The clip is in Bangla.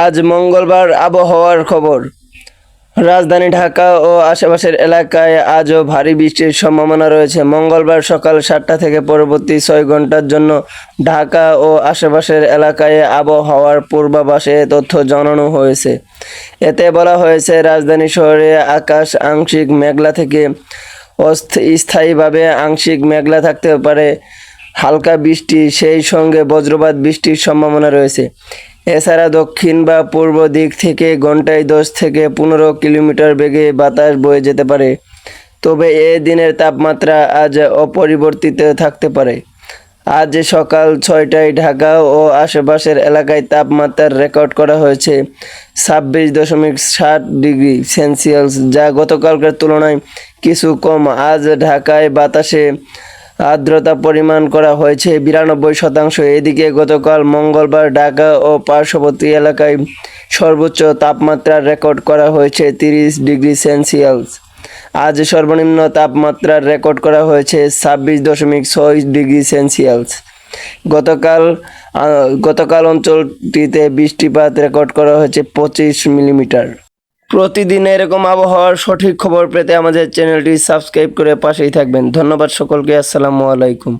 আজ মঙ্গলবার আবহাওয়ার খবর। রাজধানী ঢাকা ও আশেপাশের এলাকায় আজও ভারী বৃষ্টির সম্ভাবনা রয়েছে। মঙ্গলবার সকাল সাতটা থেকে পরবর্তী ছয় ঘণ্টার জন্য ঢাকা ও আশেপাশের এলাকায় আবহাওয়ার পূর্বাভাসে তথ্য জানানো হয়েছে। এতে বলা হয়েছে, রাজধানী শহরে আকাশ আংশিক মেঘলা থেকে স্থায়ীভাবে আংশিক মেঘলা থাকতে পারে। হালকা বৃষ্টি, সেই সঙ্গে বজ্রপাত, বৃষ্টির সম্ভাবনা রয়েছে। এছাড়া দক্ষিণ বা পূর্ব দিক থেকে ঘন্টায় দশ থেকে পনেরো কিলোমিটার বেগে বাতাস বয়ে যেতে পারে। তবে এ দিনের তাপমাত্রা আজ অপরিবর্তিত থাকতে পারে। আজ সকাল ছয়টায় ঢাকা ও আশেপাশের এলাকায় তাপমাত্রার রেকর্ড করা হয়েছে ছাব্বিশ দশমিক ষাট ডিগ্রি সেলসিয়াস, যা গতকালকের তুলনায় কিছু কম। আজ ঢাকায় বাতাসে আর্দ্রতা পরিমাণ করা হয়েছে বিরানব্বই শতাংশ। এদিকে গতকাল মঙ্গলবার ঢাকা ও পার্শ্ববর্তী এলাকায় সর্বোচ্চ তাপমাত্রা রেকর্ড করা হয়েছে তিরিশ ডিগ্রি সেলসিয়াস। আজ সর্বনিম্ন তাপমাত্রা রেকর্ড করা হয়েছে ছাব্বিশ দশমিক ছয় ডিগ্রি সেলসিয়াস। গতকাল গতকাল অঞ্চলটিতে বৃষ্টিপাত রেকর্ড করা হয়েছে পঁচিশ মিলিমিটার। প্রতিদিন এরকম আবহাওয়ার সঠিক খবর পেতে আমাদের চ্যানেলটি সাবস্ক্রাইব করে পাশেই থাকবেন। ধন্যবাদ সকলকে, আসসালামু আলাইকুম।